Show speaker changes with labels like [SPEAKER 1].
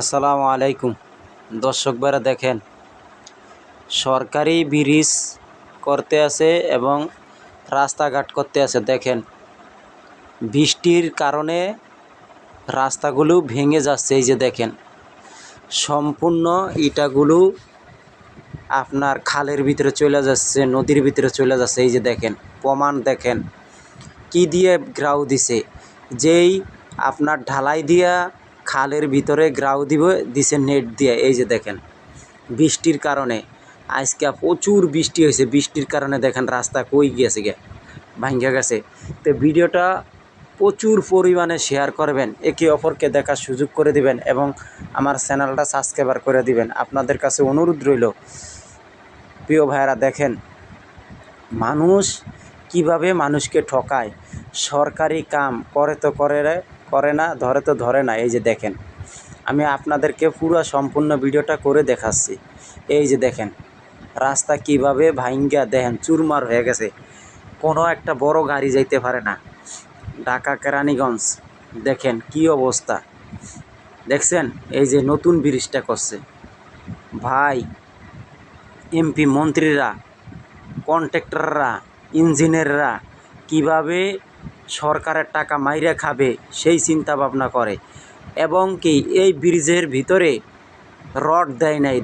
[SPEAKER 1] আসসালামু আলাইকুম। দর্শক ভাইরা দেখেন, সরকারি ব্রিজ করতে আছে এবং রাস্তাঘাট করতে আছে। দেখেন, বৃষ্টির কারণে রাস্তাগুলো ভেঙে যাচ্ছে। এই যে দেখেন, সম্পূর্ণ ইটাগুলো আপনার খালের ভিতরে চলে যাচ্ছে, নদীর ভিতরে চলে যাচ্ছে। এই যে দেখেন, প্রমাণ দেখেন, কি দিয়ে গ্রাউ দিছে? যেই আপনার ঢালাই দিয়া খালের ভিতরে গ্রাউ দিব, দিছে নেট দিয়ে। এই যে দেখেন, বৃষ্টির কারণে। আজকে প্রচুর বৃষ্টি হয়েছে, বৃষ্টির কারণে দেখেন রাস্তা কই গিয়েছে গে, ভাঙ্গা গেছে। তো ভিডিওটা প্রচুর পরিমাণে শেয়ার করবেন, একে অপরকে দেখার সুযোগ করে দিবেন এবং আমার চ্যানেলটা সাবস্ক্রাইবার করে দিবেন। আপনাদের কাছে অনুরোধ রইল, প্রিয় ভাইয়েরা দেখেন, মানুষ কীভাবে মানুষকে ঠকায়, সরকারি কাম করে তো করে রে করে না, ধরে তো ধরে না, এই যে দেখেন। আমি আপনাদেরকে পুরো সম্পূর্ণ ভিডিওটা করে দেখাচ্ছি। এই যে দেখেন, রাস্তা কীভাবে ভাইঙ্গা, দেখেন, চুরমার হয়ে গেছে। কোনো একটা বড় গাড়ি যাইতে পারে না। ঢাকা কেরানীগঞ্জ, দেখেন কি অবস্থা। দেখছেন? এই যে নতুন ব্রিজটা করছে। ভাই, এমপি মন্ত্রীরা, কন্ট্রাক্টররা, ইঞ্জিনিয়াররা, কীভাবে সরকারের টাকা মাইরে খাবে, সেই চিন্তা ভাবনা করে। এবং কি এই ব্রিজের ভিতরে রড দেয় নাই।